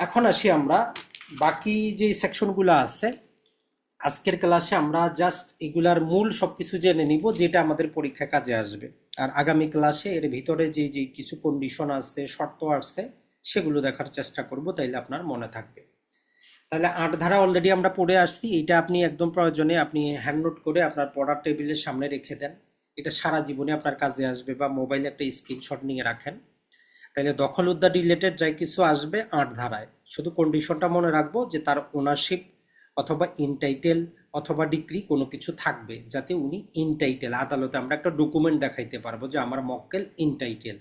এখন আসি আমরা। বাকি যে সেকশনগুলো আছে, আজকের ক্লাসে আমরা জাস্ট এগুলার মূল সব কিছু জেনে নিব, যেটা আমাদের পরীক্ষা কাজে আসবে। আর আগামী ক্লাসে এর ভিতরে যে যে কিছু কন্ডিশন আছে, শর্ত আছে, সেগুলো দেখার চেষ্টা করব, তাইলে আপনার মনে থাকবে। তাহলে আট ধারা অলরেডি আমরা পড়ে আসছি এটা আপনি একদম প্রয়োজনে আপনি হ্যান্ড নোট করে আপনার পড়ার টেবিলের সামনে রেখে দেন। এটা সারা জীবনে আপনার কাজে আসবে বা মোবাইলে একটা স্ক্রিনশট নিয়ে রাখেন। তাহলে দখল উদ্ধার রিলেটেড যাই কিছু আসবে আট ধারায়। শুধু কন্ডিশনটা মনে রাখব যে তার ওনারশিপ অথবা ইনটাইটেল অথবা ডিগ্রি কোনো কিছু থাকবে যাতে উনি ইনটাইটেল আদালতে আমরা একটা ডকুমেন্ট দেখাইতে পারব যে আমার মক্কেল ইনটাইটেল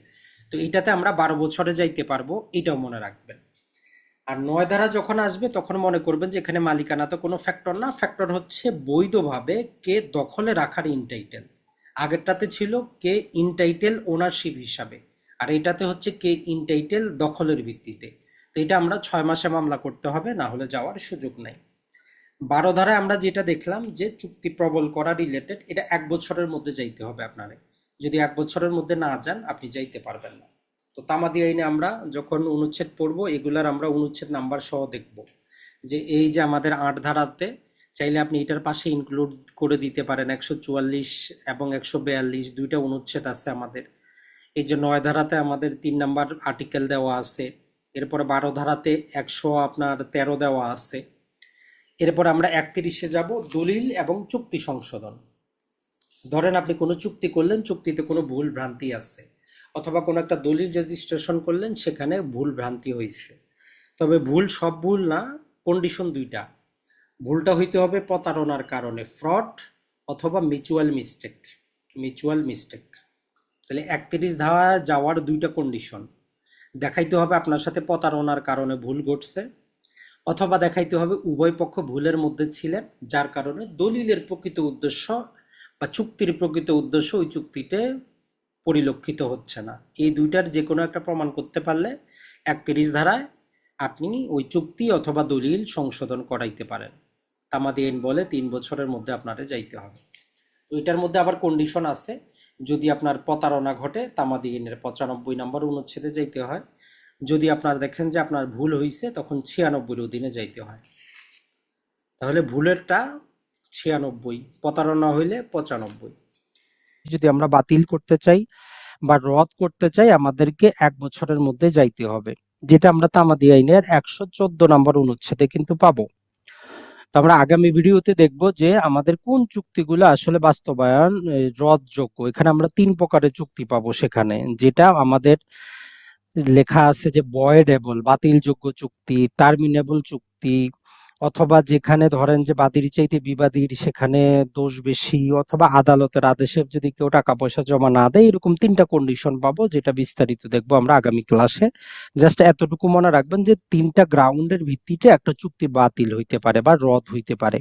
তো এটাতে আমরা বারো বছরে যাইতে পারব, এটাও মনে রাখবেন। আর নয় ধারা যখন আসবে তখন মনে করবেন যে এখানে মালিকানা তো কোনো ফ্যাক্টর না ফ্যাক্টর হচ্ছে বৈধভাবে কে দখলে রাখার ইনটাইটেল আগেরটাতে ছিল কে ইনটাইটেল ওনারশিপ হিসাবে। আর এটাতে হচ্ছে কে ইনটাইটেল দখলের ভিত্তিতে। তো এটা আমরা ছয় মাসে মামলা করতে হবে, না হলে যাওয়ার সুযোগ নাই। বারো ধারায় আমরা যেটা দেখলাম যে চুক্তি প্রবল করা রিলেটেড এটা এক বছরের মধ্যে যাইতে হবে আপনারে। যদি এক বছরের মধ্যে না যান, আপনি যাইতে পারবেন না। তো তামাদি আইনে আমরা যখন অনুচ্ছেদ পড়ব, এগুলার আমরা অনুচ্ছেদ নাম্বার সহ দেখব। যে এই যে আমাদের আট ধারাতে চাইলে আপনি এটার পাশে ইনক্লুড করে দিতে পারেন। একশো চুয়াল্লিশ এবং একশো বিয়াল্লিশ, দুইটা অনুচ্ছেদ আছে আমাদের। এই যে নয় ধারাতে আমাদের তিন নাম্বার আর্টিকেল দেওয়া আছে, এরপরে বারো ধারাতে একশো আপনার তেরো দেওয়া আছে। এরপর আমরা একত্রিশে যাব দলিল এবং চুক্তি সংশোধন। ধরেন আপনি কোনো চুক্তি করলেন, চুক্তিতে কোনো ভুল ভ্রান্তি আছে, অথবা কোনো একটা দলিল রেজিস্ট্রেশন করলেন, সেখানে ভুল ভ্রান্তি হয়েছে। তবে ভুল সব ভুল না কন্ডিশন দুইটা। ভুলটা হইতে হবে প্রতারণার কারণে ফ্রড অথবা মিউচুয়াল মিস্টেক মিউচুয়াল মিস্টেক তাহলে একত্রিশ ধাওয়া যাওয়ার দুইটা কন্ডিশন দেখাইতে হবে আপনার সাথে প্রতারণার কারণে ভুল ঘটছে, অথবা দেখাইতে হবে উভয় পক্ষ ভুলের মধ্যে ছিলেন, যার কারণে দলিলের প্রকৃত উদ্দেশ্য বা চুক্তির প্রকৃত উদ্দেশ্য ওই চুক্তিতে পরিলক্ষিত হচ্ছে না। এই দুইটার যে কোনো একটা প্রমাণ করতে পারলে একত্রিশ ধারায় আপনি ওই চুক্তি অথবা দলিল সংশোধন করাইতে পারেন। তামাদি বলে তিন বছরের মধ্যে আপনারে যাইতে হবে। তো এটার মধ্যে আবার কন্ডিশন আছে। যদি আপনার প্রতারণা ঘটে তামাদি আইনের পঁচানব্বই নম্বর অনুচ্ছেদে যাইতে হয়। যদি আপনার দেখেন যে আপনার ভুল হয়েছে তখন ছিয়ানব্বইয়ের অধীনে যাইতে হয়। তাহলে ভুলেরটা ছিয়ানব্বই, প্রতারণা হইলে পঁচানব্বই। যদি আমরা বাতিল করতে চাই বা রদ করতে চাই, আমাদেরকে এক বছরের মধ্যে যাইতে হবে। যেটা আমরা তামাদি আইনের একশো চোদ্দ নম্বর অনুচ্ছেদে কিন্তু পাবো। তো আমরা আগামী ভিডিওতে দেখব যে আমাদের কোন চুক্তিগুলো আসলে বাস্তবায়ন রদযোগ্য। এখানে আমরা তিন প্রকারের চুক্তি পাবো সেখানে। যেটা আমাদের লেখা আছে যে বয়েডেবল, বাতিলযোগ্য চুক্তি, টার্মিনেবল চুক্তি অথবা যেখানে ধরেন যে বাদীর চাইতে বিবাদীর সেখানে দোষ বেশি অথবা আদালতের আদেশে যদি কেউ টাকা পয়সা জমা না দেয়, এরকম তিনটা কন্ডিশন পাবো যেটা বিস্তারিত দেখব আমরা আগামী ক্লাসে জাস্ট এতটুকু মনে রাখবেন যে তিনটা গ্রাউন্ডের ভিত্তিতে একটা চুক্তি বাতিল হইতে পারে বা রদ হইতে পারে।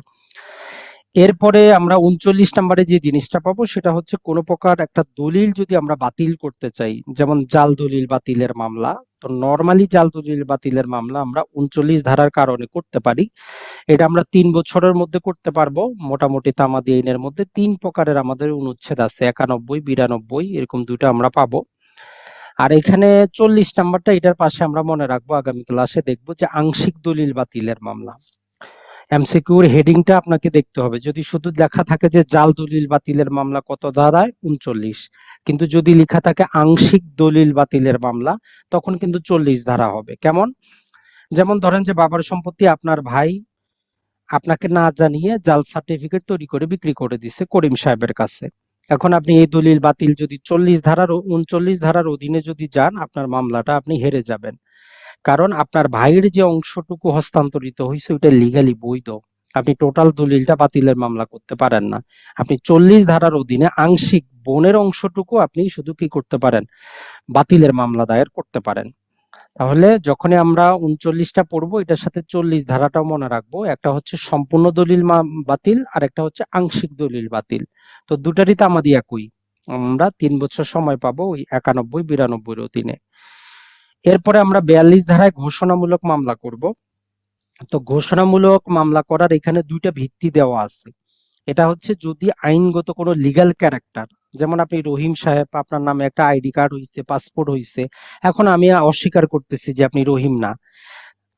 এরপরে আমরা উনচল্লিশ নম্বরে যে জিনিসটা পাবো সেটা হচ্ছে কোনো প্রকার একটা দলিল যদি আমরা বাতিল করতে চাই, যেমন জাল দলিল বাতিলের মামলা। তো নর্মালি জাল দলিল বাতিলের মামলা আমরা উনচল্লিশ ধারার কারণে করতে পারি। এটা আমরা তিন বছরের মধ্যে করতে পারব। মোটামুটি তামাদি আইনের মধ্যে তিন প্রকারের আমাদের অনুচ্ছেদ আছে, একানব্বই, বিরানব্বই, এরকম দুইটা আমরা পাবো। আর এখানে চল্লিশ নাম্বারটা এটার পাশে আমরা মনে রাখব, আগামী ক্লাসে দেখব যে আংশিক দলিল বাতিলের মামলা। এমসিকিউর হেডিংটা আপনাকে দেখতে হবে। যদি শুধু লেখা থাকে যে জাল দলিল বাতিলের মামলা কত ধারায়? উনচল্লিশ। কিন্তু যদি লেখা থাকে আংশিক দলিল বাতিলের মামলা, তখন কিন্তু চল্লিশ ধারা হবে। কেমন? যেমন ধরেন যে বাবার সম্পত্তি আপনার ভাই আপনাকে না জানিয়ে জাল সার্টিফিকেট তৈরি করে বিক্রি করে দিছে করিম সাহেবের কাছে। এখন আপনি এই দলিল বাতিল যদি চল্লিশ ধারার, উনচল্লিশ ধারার অধীনে যদি যান, আপনার মামলাটা আপনি হেরে যাবেন। কারণ আপনার ভাইয়ের যে অংশটুকু হস্তান্তরিত হয়েছে, ওইটা লিগালি বৈধ। আপনি টোটাল দলিলটা বাতিলের মামলা করতে পারেন না। আপনি চল্লিশ ধারার অধীনে আংশিক বোনের অংশটুকু আপনি শুধু কি করতে পারেন? বাতিলের মামলা দায়ের করতে পারেন। তাহলে যখনই আমরা উনচল্লিশটা পড়ব, এটার সাথে চল্লিশ ধারাটাও মনে রাখব। একটা হচ্ছে সম্পূর্ণ দলিল বাতিল, আর একটা হচ্ছে আংশিক দলিল বাতিল। তো দুটারই তো আমাদের একই। আমরা তিন বছর সময় পাবো ওই একানব্বই, বিরানব্বইয়ের অধীনে। এরপরে আমরা বিয়াল্লিশ ধারায় ঘোষণামূলক মামলা করব। তো ঘোষণামূলক মামলা করার এখানে দুইটা ভিত্তি দেওয়া আছে। এটা হচ্ছে যদি আইনগত কোনো লিগাল ক্যারেক্টার যেমন আপনি রহিম সাহেব, আপনার নামে একটা আইডি কার্ড হইছে পাসপোর্ট হইছে, এখন আমি অস্বীকার করতেছি যে আপনি রহিম না।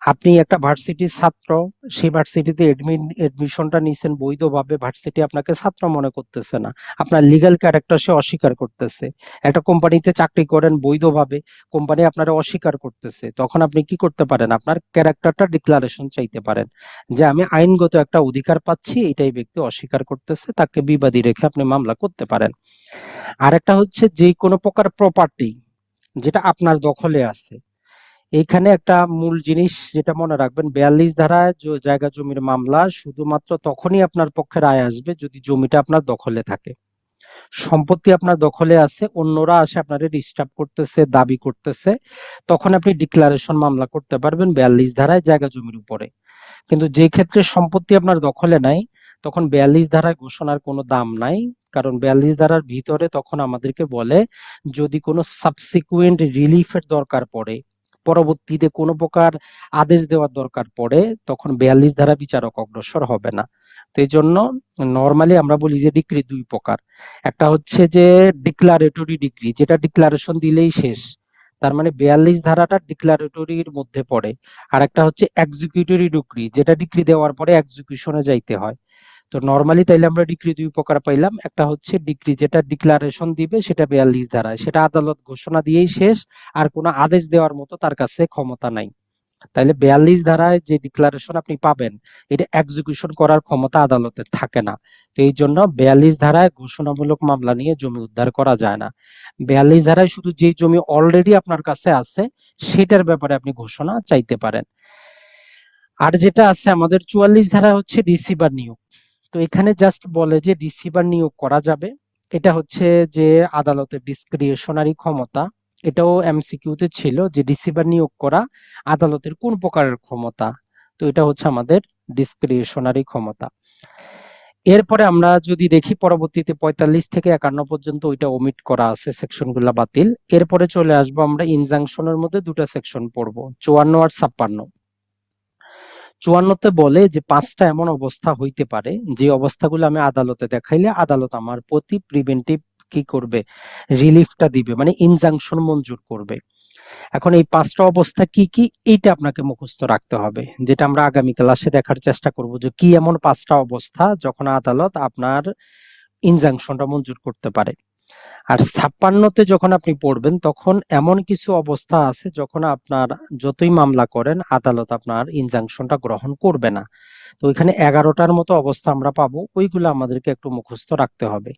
আপনি একটা ভার্সিটির ছাত্র, সেই ভার্সিটিতে এডমিন এডমিশনটা নিছেন, বৈধভাবে ভার্সিটি আপনাকে ছাত্র মনে করতেছে না। আপনার লিগ্যাল ক্যারেক্টার সে অস্বীকার করতেছে। একটা কোম্পানিতে চাকরি করেন বৈধভাবে কোম্পানি আপনারা অস্বীকার করতেছে। তখন আপনি কি করতে পারেন? আপনার ক্যারেক্টারটা ডিক্লারেশন চাইতে পারেন যে, আমি আইনগত একটা অধিকার পাচ্ছি, এটাই ব্যক্তি অস্বীকার করতেছে, তাকে বিবাদী রেখে আপনি মামলা করতে পারেন। আরেকটা হচ্ছে যে কোনো প্রকার প্রপার্টি যেটা আপনার দখলে আছে। এইখানে একটা মূল জিনিস যেটা মনে রাখবেন, বিয়াল্লিশ ধারায় জায়গা জমির মামলা শুধুমাত্র তখনই আপনার পক্ষে রায় আসবে যদি জমিটা আপনার দখলে থাকে। সম্পত্তি আপনার দখলে আছে, অন্যরা আসে আপনারে ডিস্টার্ব করতেছে, দাবি করতেছে, তখন আপনি ডিক্লারেশন মামলা করতে পারবেন বিয়াল্লিশ ধারায় জায়গা জমির উপরে। কিন্তু যে ক্ষেত্রে সম্পত্তি আপনার দখলে নাই, তখন বিয়াল্লিশ ধারায় ঘোষণার কোনো দাম নাই, কারণ বিয়াল্লিশ ধারার ভিতরে তখন আমাদেরকে বলে, যদি কোনো সাবসিকুয়েন্ট রিলিফের দরকার পড়ে পরবর্তীতে কোনো প্রকার আদেশ দেওয়ার দরকার পড়ে তখন বিয়াল্লিশ ধারা বিচারক অগ্রসর হবে না। তো এই জন্য নর্মালি আমরা বলি যে ডিগ্রি দুই প্রকার। একটা হচ্ছে যে ডিক্লারেটরি ডিগ্রি যেটা ডিক্লারেশন দিলেই শেষ। তার মানে বিয়াল্লিশ ধারাটা ডিক্লারেটরির মধ্যে পড়ে। আর একটা হচ্ছে এক্সিকিউটরি ডিগ্রি যেটা ডিগ্রি দেওয়ার পরে এক্সিকিউশনে যাইতে হয়। তো নর্মালি তাইলে আমরা ডিগ্রি দুই প্রকার পাইলাম। একটা হচ্ছে ডিগ্রি যেটা ডিক্লারেশন দিবে, সেটা বিয়াল্লিশ ধারায় সেটা আদালত ঘোষণা দিয়েই শেষ, আর কোনো আদেশ দেওয়ার মতো তার কাছে ক্ষমতা নাই। তাইলে বিয়াল্লিশ ধারায় যে ডিক্লারেশন আপনি পাবেন, এটা এক্সিকিউশন করার ক্ষমতা আদালতের থাকে না। তো এই জন্য বিয়াল্লিশ ধারায় ঘোষণামূলক মামলা নিয়ে জমি উদ্ধার করা যায় না। বিয়াল্লিশ ধারায় শুধু যে জমি অলরেডি আপনার কাছে আছে, সেটার ব্যাপারে আপনি ঘোষণা চাইতে পারেন। আর যেটা আছে আমাদের চুয়াল্লিশ ধারা হচ্ছে রিসিভার নিয়োগ। তো এখানে জাস্ট বলে যে রিসিভার নিয়োগ করা যাবে। এটা হচ্ছে যে আদালতের ডিসক্রিশনারি ক্ষমতা। এটাও এমসিকিউতে ছিল যে রিসিভার নিয়োগ করা আদালতের কোন প্রকারের ক্ষমতা। তো এটা হচ্ছে আমাদের ডিসক্রিশনারি ক্ষমতা। এরপরে আমরা যদি দেখি পরবর্তীতে পঁয়তাল্লিশ থেকে একান্ন পর্যন্ত ওইটা ওমিট করা আছে সেকশনগুলা বাতিল। এরপরে চলে আসব আমরা ইনজাংশনের মধ্যে দুটো সেকশন পড়ব, চুয়ান্ন আর ছাপ্পান্ন। চুয়ান্নতে বলে যে পাঁচটা এমন অবস্থা হইতে পারে, যে অবস্থাগুলো আমি আদালতে দেখাইলে আদালত আমার প্রতি প্রিভেন্টিভ কি করবে? রিলিফটা দিবে মানে ইনজাংশন মঞ্জুর করবে। এখন এই পাঁচটা অবস্থা কি কি, এইটা আপনাকে মুখস্থ রাখতে হবে। যেটা আমরা আগামী ক্লাসে দেখার চেষ্টা করব যে কি এমন পাঁচটা অবস্থা যখন আদালত আপনার ইনজাংশনটা মঞ্জুর করতে পারে। আর ছাপ্পান্নতে যখন আপনি পড়বেন, তখন এমন কিছু অবস্থা আছে যখন আপনার যতই মামলা করেন, আদালত আপনার ইনজাংশনটা গ্রহণ করবে না। তো ওইখানে এগারোটার মতো অবস্থা আমরা পাবো, ওইগুলো আমাদেরকে একটু মুখস্থ রাখতে হবে।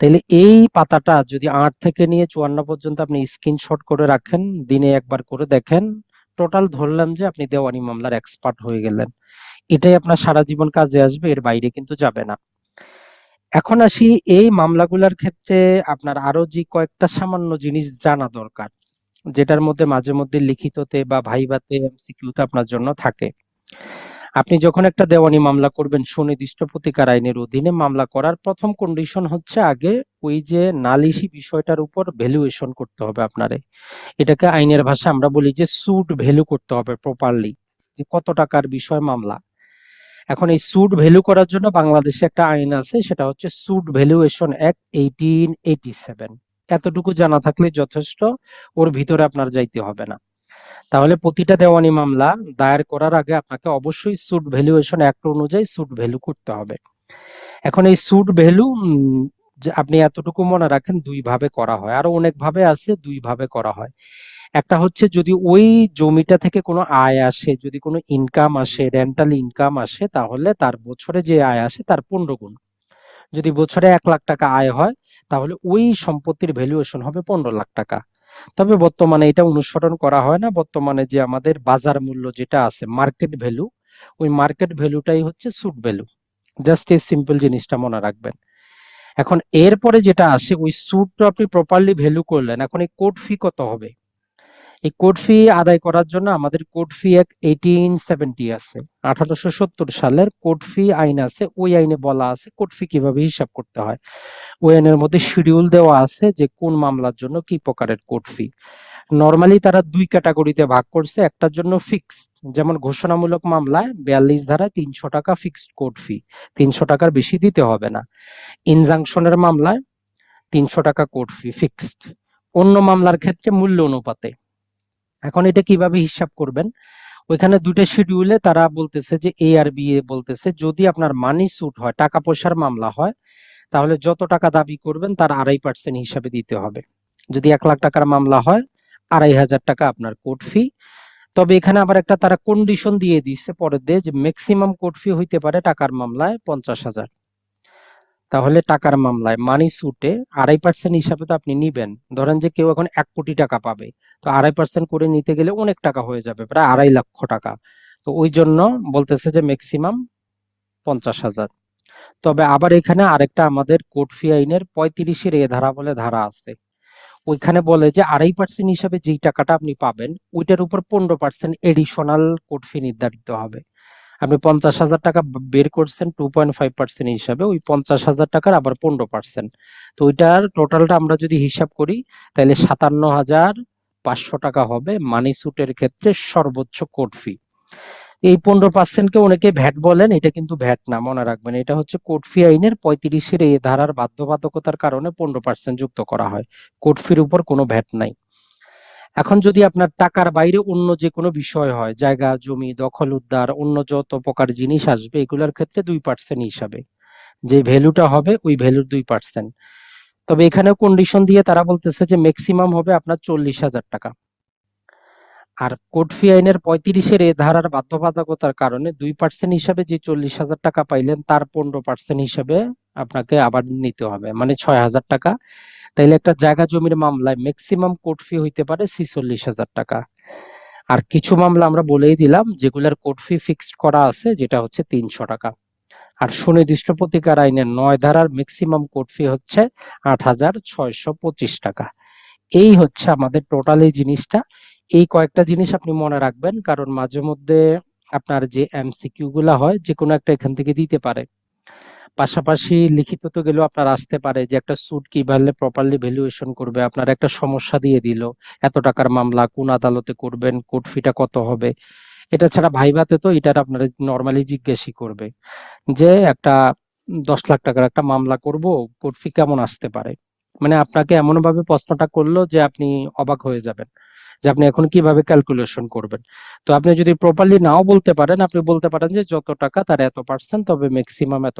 তাইলে এই পাতাটা যদি আট থেকে নিয়ে চুয়ান্ন পর্যন্ত আপনি স্ক্রিনশট করে রাখেন, দিনে একবার করে দেখেন টোটাল ধরলাম যে আপনি দেওয়ানি মামলার এক্সপার্ট হয়ে গেলেন। এটাই আপনার সারা জীবন কাজে আসবে, এর বাইরে কিন্তু যাবে না। এখন আসি এই মামলাগুলোর ক্ষেত্রে আপনার আরও যে কয়েকটা সামান্য জিনিস জানা দরকার, যেটার মধ্যে মাঝে মধ্যে লিখিততে বা ভাইভাতে এমসিকিউতে আপনার জন্য থাকে। আপনি যখন একটা দেওয়ানি মামলা করবেন, সুনির্দিষ্ট প্রতিকার আইনের অধীনে মামলা করার প্রথম কন্ডিশন হচ্ছে আগে ওই যে নালিশি বিষয়টার উপর ভ্যালুয়েশন করতে হবে আপনারে। এটাকে আইনের ভাষা আমরা বলি যে সুট ভ্যালু করতে হবে প্রপারলি যে কত টাকার বিষয় মামলা। এখন এই সুট ভ্যালু করার জন্য বাংলাদেশে একটা আইন আছে, সেটা হচ্ছে suit valuation act eighteen eighty seven এতটুকু জানা থাকলে যথেষ্ট, ওর ভিতরে আপনার যাইতে হবে না। তাহলে প্রতিটা দেওয়ানি মামলা দায়ের করার আগে আপনাকে অবশ্যই সুট ভ্যালুয়েশন অ্যাক্ট অনুযায়ী সুট ভ্যালু করতে হবে। এখন এই সুট ভ্যালু আপনি এতটুকু মনে রাখেন দুই ভাবে করা হয়। আরও অনেক ভাবে আছে দুই ভাবে করা হয়। একটা হচ্ছে যদি ওই জমিটা থেকে কোনো আয় আসে, যদি কোনো ইনকাম আসে রেন্টাল ইনকাম আসে, তাহলে তার বছরে যে আয় আসে তার পনেরো গুণ। যদি বছরে এক লাখ টাকা আয় হয়, তাহলে ওই সম্পত্তির ভ্যালুয়েশন হবে পনেরো লাখ টাকা। তবে বর্তমানে এটা অনুসরণ করা হয় না। বর্তমানে যে আমাদের বাজার মূল্য যেটা আছে মার্কেট ভ্যালু ওই মার্কেট ভ্যালুটাই হচ্ছে সুট ভ্যালু জাস্ট এই সিম্পল জিনিসটা মনে রাখবেন। এখন এরপরে যেটা আসে, ওই সুটটা আপনি প্রপারলি ভ্যালু করলেন, এখন এই কোড ফি কত হবে? এই কোড ফি আদায় করার জন্য আমাদের কোড ফি এক এইটিন সেভেন্টি আছে। আঠারোশো সত্তর সালের কোড ফি আইন আছে, ওই আইনে বলা আছে কোড ফি কীভাবে হিসাব করতে হয়। ওই আইনের মধ্যে শিডিউল দেওয়া আছে যে কোন মামলার জন্য কি প্রকারের কোড ফি নর্মালি তারা দুই ক্যাটাগরিতে ভাগ করছে, একটার জন্য ফিক্সড যেমন ঘোষণামূলক মামলায় বিয়াল্লিশ ধারায় তিনশো টাকা ফিক্সড কোড ফি তিনশো টাকার বেশি দিতে হবে না। ইনজাংশনের মামলায় তিনশো টাকা কোড ফি ফিক্সড অন্য মামলার ক্ষেত্রে মূল্য অনুপাতে। এখন এটা কীভাবে হিসাব করবেন? ওইখানে দুইটা শিডিউলে তারা বলতেছে যে এ আর বি এ বলতেছে, যদি আপনার মানি সুট হয়, টাকা পয়সার মামলা হয়, তাহলে যত টাকা দাবি করবেন তার আড়াই পার্সেন্ট হিসাবে দিতে হবে। যদি এক লাখ টাকার মামলা হয়, আড়াই হাজার টাকা আপনার কোর্ট ফি তবে এখানে আবার একটা তারা কন্ডিশন দিয়ে দিচ্ছে পরের দিয়ে যে ম্যাক্সিমাম কোর্ট ফি হইতে পারে টাকার মামলায় পঞ্চাশ হাজার। তাহলে টাকার মামলায় মানি সুটে আড়াই পার্সেন্ট হিসাবে তো আপনি নিবেন। ধরেন যে কেউ এখন এক কোটি টাকা পাবে, তো আড়াই পার্সেন্ট করে নিতে গেলে অনেক টাকা হয়ে যাবে, প্রায় আড়াই লক্ষ টাকা। তো ওই জন্য বলতেছে যে ম্যাক্সিমাম পঞ্চাশ হাজার। তবে আবার এখানে আরেকটা আমাদের কোর্ট ফি আইনের পঁয়ত্রিশের এ ধারা বলে ধারা আছে। ওইখানে বলে যে আড়াই পার্সেন্ট হিসাবে যেই টাকাটা আপনি পাবেন, ওইটার উপর পনেরো পার্সেন্ট এডিশনাল কোর্ট ফি নির্ধারিত হবে। আপনি পঞ্চাশ হাজার টাকা বের করছেন টু পয়েন্ট ফাইভ পার্সেন্ট হিসাবে, ওই পঞ্চাশ হাজার টাকার আবার পনেরো পার্সেন্ট তো ওইটার টোটালটা আমরা যদি হিসাব করি, তাহলে সাতান্ন হাজার পাঁচশো টাকা হবে মানি সুটের ক্ষেত্রে সর্বোচ্চ কোর্ট ফি এই পনেরো পার্সেন্টকে অনেকে ভ্যাট বলেন, এটা কিন্তু ভ্যাট না, মনে রাখবেন। এটা হচ্ছে কোর্ট ফি আইনের পঁয়ত্রিশের এই ধারার বাধ্যবাধকতার কারণে পনেরো পার্সেন্ট যুক্ত করা হয়। কোর্ট ফির উপর কোনো ভ্যাট নাই। এখন যদি আপনার টাকার বাইরে অন্য যে কোনো বিষয় হয়, জায়গা, জমি, দখল, উদ্ধার, অন্য যত প্রকার জিনিস আসবে, এগুলোর ক্ষেত্রে দুই পার্সেন্ট হিসাবে। যে ভ্যালুটা হবে, ওই ভ্যালুর দুই পার্সেন্ট তবে এখানে কন্ডিশন দিয়ে তারা বলতেছে যে ম্যাক্সিমাম হবে আপনার চল্লিশ হাজার টাকা। আর কোর্ট ফি আইনের পঁয়ত্রিশের এ ধারার বাধ্যবাধকতার কারণে দুই পার্সেন্ট হিসাবে যে চল্লিশ হাজার টাকা পাইলেন, তার পনেরো পার্সেন্ট হিসাবে আপনাকে আবার নিতে হবে। মানে ছয় হাজার টাকা। তাইলে একটা জায়গা জমির মামলায় ম্যাক্সিমাম কোর্ট ফি হইতে পারে ছিচল্লিশ হাজার টাকা। আর কিছু মামলা আমরা বলেই দিলাম, যেগুলার কোর্ট ফি ফিক্সড করা আছে, যেটা হচ্ছে তিনশো টাকা। আর সুনির্দিষ্ট প্রতিকার আইনের নয় ধারার ম্যাক্সিমাম কোর্ট ফি হচ্ছে আট হাজার ছয়শো পঁচিশ টাকা। এই হচ্ছে আমাদের টোটাল এই জিনিসটা। এই কয়েকটা জিনিস আপনি মনে রাখবেন, কারণ মাঝে মধ্যে আপনার যে এমসিকিউ গুলা হয় যে কোনো একটা এখান থেকে দিতে পারে। পাশাপাশি লিখিত তো গেলেও আপনার আসতে পারে যে একটা সুট কীভাবে প্রপারলি ভ্যালুয়েশন করবে, আপনার একটা সমস্যা দিয়ে দিল। এত টাকার মামলা, কোন আদালতে করবেন কোর্ট ফিটা কত হবে? এটা ছাড়া ভাইভাতে তো এটার আপনার নর্মালি জিজ্ঞেসই করবে যে একটা দশ লাখ টাকার একটা মামলা করব কোর্ট ফি কেমন আসতে পারে? মানে আপনাকে এমন ভাবে প্রশ্নটা করল যে আপনি অবাক হয়ে যাবেন, যে আপনি এখন কীভাবে ক্যালকুলেশন করবেন। তো আপনি যদি প্রপারলি নাও বলতে পারেন, আপনি বলতে পারেন যে যত টাকা তার এত পার্সেন্ট তবে ম্যাক্সিমাম এত